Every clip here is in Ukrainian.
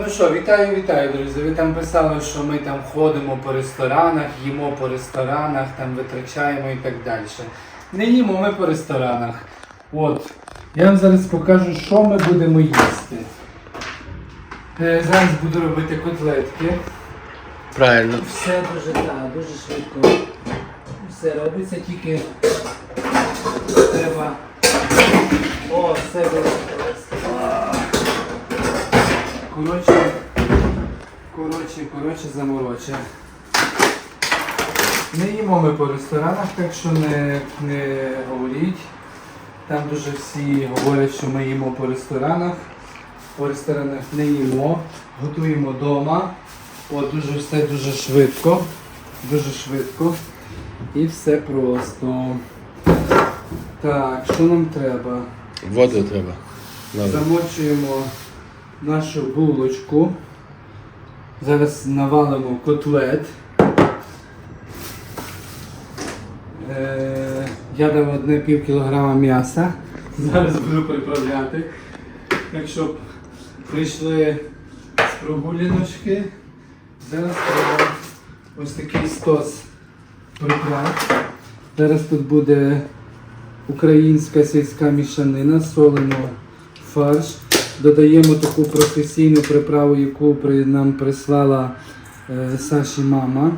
Ну що, вітаю, вітаю, друзі. Ви там писали, що ми там ходимо по ресторанах, їмо по ресторанах, там витрачаємо і так далі. Не їмо ми по ресторанах. От, я вам зараз покажу, що ми будемо їсти. Е, зараз буду робити котлетки. Правильно. Все дуже так, дуже швидко. Все робиться, тільки треба. О, все буде. Коротше, коротше, коротше, замороче. Не їмо ми по ресторанах, так що не, не говоріть. Там дуже всі говорять, що ми їмо по ресторанах. По ресторанах не їмо, готуємо вдома. О, дуже все дуже швидко. Дуже швидко. І все просто. Так, що нам треба? Воду треба. Замочуємо нашу булочку. Зараз навалимо котлет. Е, я дав одне пів кілограма м'яса. Зараз буду приправляти. Так щоб прийшли з прогуляночки. Зараз треба ось такий стос приправ. Зараз тут буде українська сільська мішанина, солимо фарш. Додаємо таку професійну приправу, яку нам прислала е, Саші мама.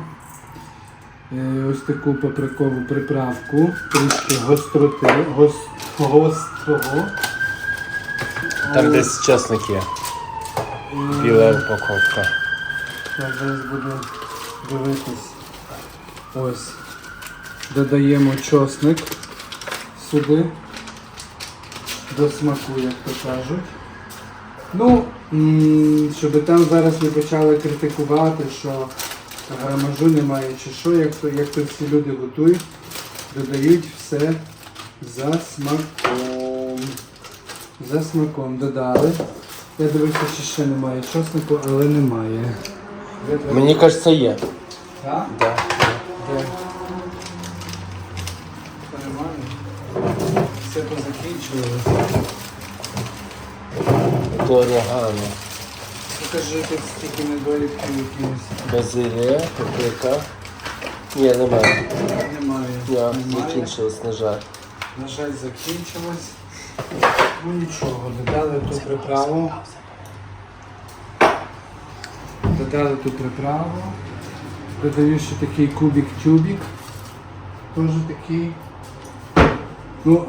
Е, ось таку паприкову приправку, трішки гостроти, гос, гострого. Там Е, десь чесник є. е, Біла упаковка. Так, зараз буду дивитись. Ось. Додаємо чосник сюди. До смаку, як то кажуть. Ну, щоб там зараз не почали критикувати, що грамажу немає чи що, як то, як то всі люди готують, додають все за смаком. За смаком додали. Я дивився, чи ще немає чоснику, але немає. Мені кажеться, є. Так? Да. Де? Все позакінчувалося. То орегано. Покажи тут стільки недоліків якимось. Базилія, паприка. Ні, немає. Немає. Я Немає. закінчилось, на жаль. На жаль, закінчилось. Ну нічого, додали ту приправу. Додали ту приправу. Додаю ще такий кубик-тюбик. Теж такий. Ну,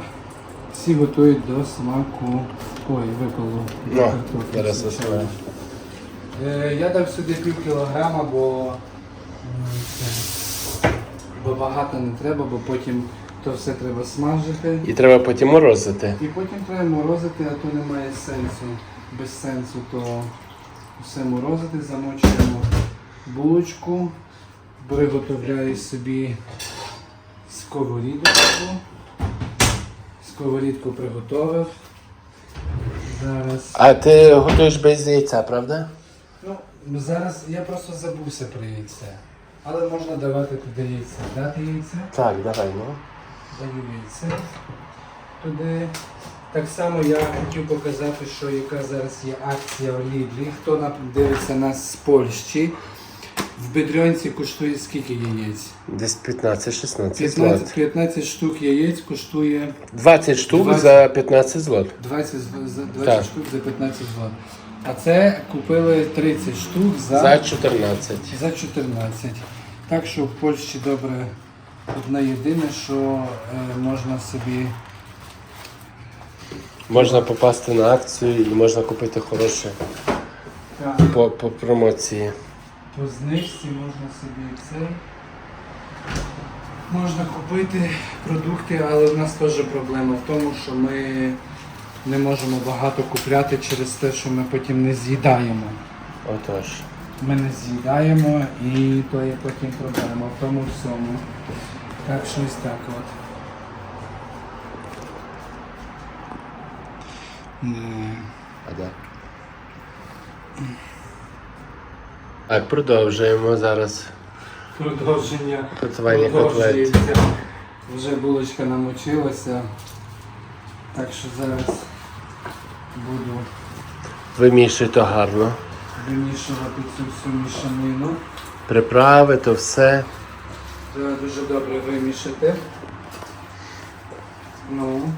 всі готують до смаку. Ой, випало. Ну, зараз звичайно. Е, Я дав сюди пів кілограма, бо, м, це, бо багато не треба, бо потім то все треба смажити. І треба потім морозити. І потім треба морозити, а то немає сенсу. Без сенсу то все морозити, замочуємо булочку, приготовляю собі сковорідочку. Сковорідку приготовив. Зараз. А ти готуєш без яйця, правда? Ну, зараз я просто забувся про яйце. Але можна давати туди яйце. Дати яйце? Так, давай, ну. Даю яйце туди. Так само я хотів показати, що яка зараз є акція в Лідлі. Хто дивиться нас з Польщі, в Бедрьонці коштує скільки яєць? Десь 15-16 15, 15 штук яєць коштує 20 штук 20. за 15 злот. 20, за 20 Так. штук за 15 злот. А це купили 30 штук за, За 14. за 14. Так що в Польщі добре одне єдине, що е, можна собі Можна попасти на акцію і можна купити хороше по, по промоції. По знижці можна собі це. Можна купити продукти, але в нас теж проблема в тому, що ми не можемо багато купляти через те, що ми потім не з'їдаємо. Отож. Ми не з'їдаємо і то є потім проблема в тому всьому. Так щось так от. Не. А да. Так, продовжуємо зараз Продовження. котлет. Продовжується. Вже булочка намочилася. Так що зараз буду Вимішуйте гарно. вимішувати цю всю мішанину. Приправи, то все. Треба дуже добре вимішати. Ну,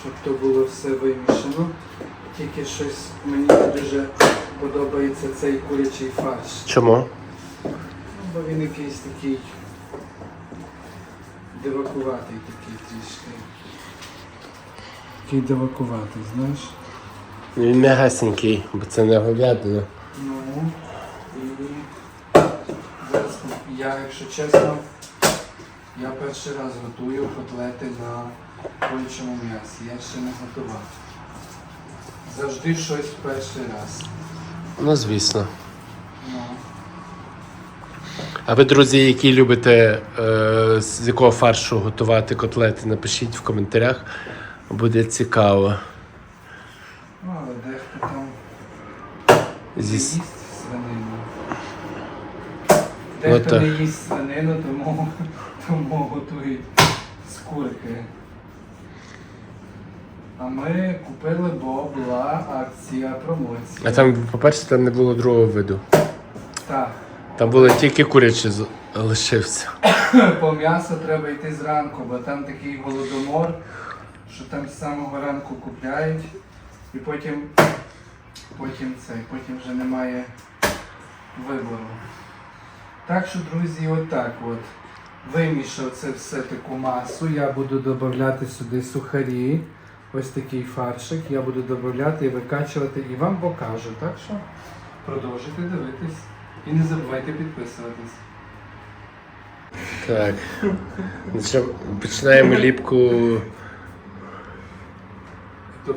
щоб то було все вимішано. Тільки щось мені не дуже подобається цей курячий фарш. Чому? Ну, бо він якийсь такий дивакуватий такий трішки. Такий дивакуватий, знаєш? Він м'ягасенький, бо це не говядина. Ну і зараз я, якщо чесно, я перший раз готую котлети на курячому м'ясі. Я ще не готував. Завжди щось перший раз. Ну, звісно. А ви, друзі, які любите е, з якого фаршу готувати котлети, напишіть в коментарях. Буде цікаво. ну але дехто там не Зі... їсть свинину. Ну, Дехто не їсть свинину, тому, тому готують з курки. А ми купили, бо була акція промоції. А там, по-перше, там не було другого виду. Так. Там було тільки куряче з- лишився. По м'ясу треба йти зранку, бо там такий голодомор, що там з самого ранку купляють і потім, потім це, потім вже немає вибору. Так що, друзі, отак от. Вимішав це все таку масу. Я буду додавати сюди сухарі. Ось такий фаршик. Я буду додавати і викачувати і вам покажу. Так що продовжуйте дивитись. І не забувайте підписуватись. Так. Починаємо ліпку.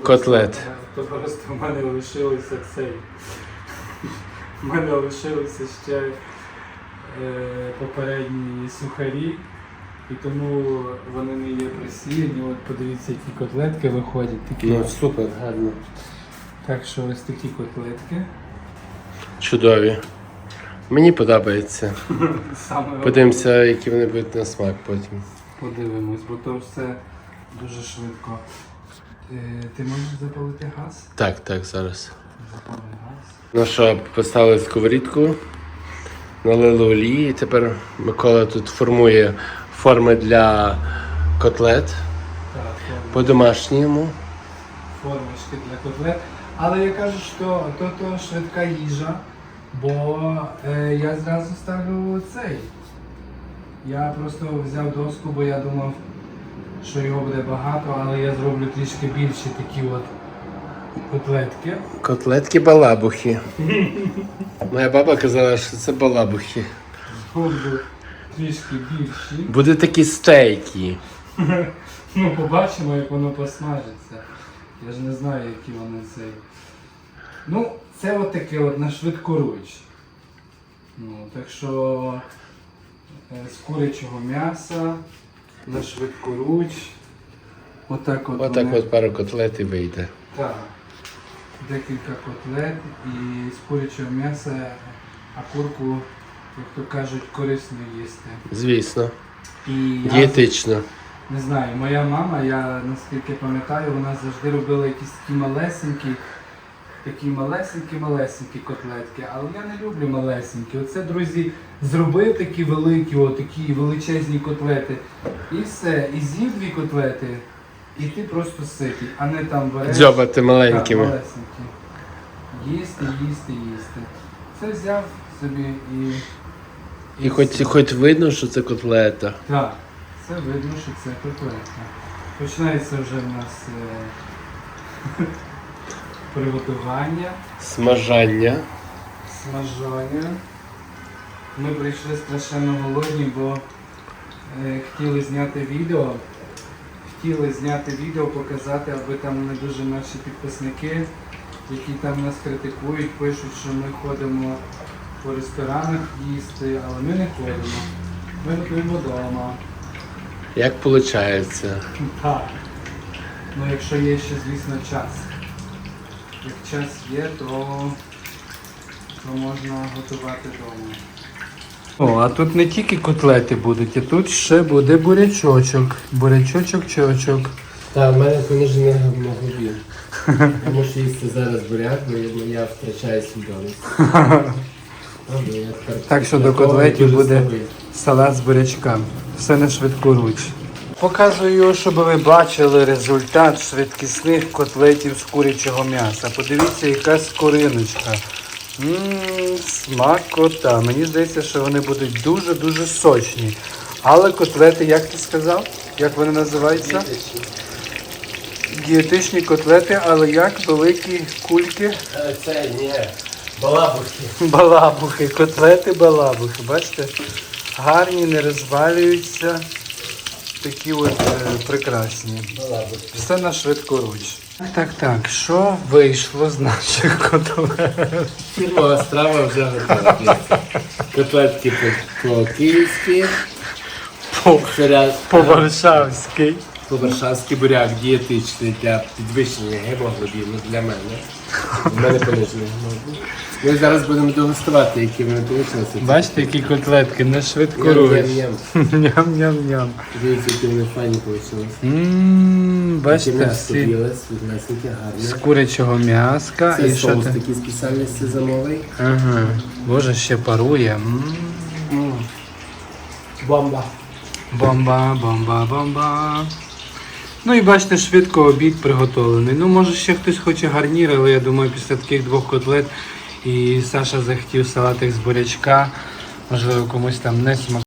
Котлет. просто- То просто в мене лишилося цей. В мене лишилися ще е, попередні сухарі, і тому вони не є просіяні. От подивіться, які котлетки виходять. Такі. Ну, супер, гарно. Так що ось такі котлетки. Чудові. Мені подобається. Саме Подивимося, які вони будуть на смак потім. подивимось, бо то все дуже швидко. Е, ти можеш запалити газ? Так, так, зараз. Запали газ. Ну що, поставили сковорідку, налили олії, і тепер Микола тут формує форми для котлет по-домашньому. формочки для котлет. Але я кажу, що то, то швидка їжа, бо е, я зразу ставлю цей. Я просто взяв доску, бо я думав, що його буде багато, але я зроблю трішки більші такі от котлетки. Котлетки балабухи. Моя баба казала, що це балабухи. Трішки більші. Буде такі стейки. Ну, побачимо, як воно посмажиться. Я ж не знаю, які вони цей. Ну, це от таке от на швидкоруч. Ну, так що е, з курячого м'яса на швидкоруч. Отак от. Отак вони- от пару котлет і вийде. Так. Декілька котлет і з курячого м'яса, а курку, як то кажуть, корисно їсти. Звісно. І я Дієтично. не знаю, моя мама, я наскільки пам'ятаю, вона завжди робила якісь такі малесенькі, такі малесенькі-малесенькі котлетки. Але я не люблю малесенькі. Оце, друзі, зробив такі великі, о, такі величезні котлети. І все, і з'їв дві котлети, і ти просто ситий, а не там береш. Дзьобати Так, малесенькі. Їсти, їсти, їсти. Це взяв собі і. І хоч, хоч видно, що це котлета. Так, це видно, що це котлетка. Починається вже в нас е, приготування, Смажання. смажання. Ми прийшли страшенно голодні, бо е, хотіли зняти відео. Хотіли зняти відео, показати, аби там не дуже наші підписники, які там нас критикують, пишуть, що ми ходимо по ресторанах їсти, але ми не ходимо. Ми готуємо вдома. Як виходить? Так. Ну, якщо є ще, звісно, час. Як час є, то, то можна готувати вдома. О, а тут не тільки котлети будуть, а тут ще буде бурячочок. Бурячочок чочок. Та, в мене понижений гемоглобін. Я можу їсти зараз буряк, бо я втрачаю свідомість. Так що до котлетів буде салат з бурячка. Все на швидку руч. Показую, щоб ви бачили результат швидкісних котлетів з курячого м'яса. Подивіться, яка скориночка. Ммм, смакота. Мені здається, що вони будуть дуже-дуже сочні. Але котлети, як ти сказав? Як вони називаються? Дієтичні котлети, але як великі кульки. Е, Це ні. Балабухи. Балабухи, котлети балабухи. Бачите? Гарні, не розвалюються. Такі от е, прекрасні. Балабухи. Все на швидку руч. Так, так, так. Що вийшло з наших котлет? Фірмова страва вже готова. Котлетки по- по-київськи. По, Сиря- по-варшавськи. По-варшавськи буряк дієтичний для підвищення гемоглобіну для мене. У мене понижений гемоглобін. Ми зараз будемо дегустувати, які вони вийшли. Бачите, які котлетки на швидку руч. Ням-ням-ням. Ням-ням-ням. Дивіться, які вони файні. Ммм, бачите, всі з курячого м'яска. Це що соус ти? такий спеціальний сезамовий. Ага. Боже, ще парує. М. Бомба. Бомба, бомба, бомба. Ну і бачите, швидко обід приготовлений. Ну, може ще хтось хоче гарнір, але я думаю, після таких двох котлет і Саша захотів салатик з бурячка. Можливо, комусь там не смак.